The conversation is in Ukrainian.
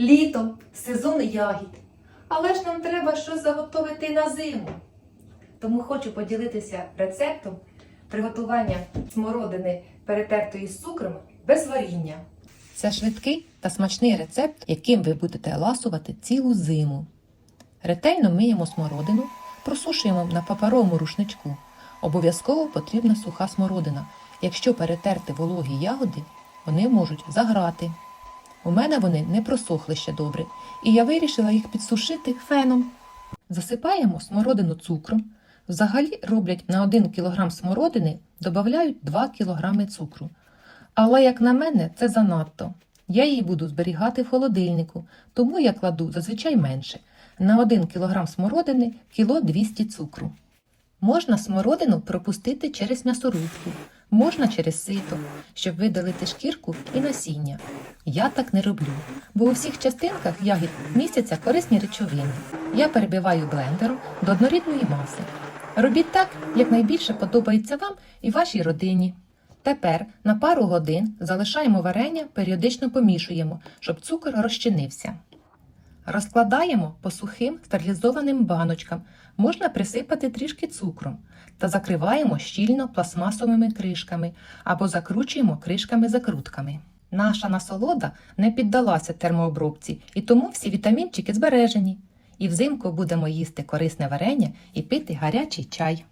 Літо, сезон ягід. Але ж нам треба щось заготовити на зиму. Тому хочу поділитися рецептом приготування смородини, перетертої з цукром без варіння. Це швидкий та смачний рецепт, яким ви будете ласувати цілу зиму. Ретельно миємо смородину, просушуємо на паперовому рушничку. Обов'язково потрібна суха смородина. Якщо перетерти вологі ягоди, вони можуть заграти. У мене вони не просохли ще добре, і я вирішила їх підсушити феном. Засипаємо смородину цукром. Взагалі роблять на 1 кг смородини додають 2 кг цукру. Але, як на мене, це занадто. Я її буду зберігати в холодильнику, тому я кладу зазвичай менше. На 1 кг смородини кіло 200 цукру. Можна смородину пропустити через м'ясорубку, можна через сито, щоб видалити шкірку і насіння. Я так не роблю, бо у всіх частинках ягід містяться корисні речовини. Я перебиваю блендером до однорідної маси. Робіть так, як найбільше подобається вам і вашій родині. Тепер на пару годин залишаємо варення, періодично помішуємо, щоб цукор розчинився. Розкладаємо по сухим стерилізованим баночкам, можна присипати трішки цукром та закриваємо щільно пластмасовими кришками або закручуємо кришками-закрутками. Наша насолода не піддалася термообробці, і тому всі вітамінчики збережені. І взимку будемо їсти корисне варення і пити гарячий чай.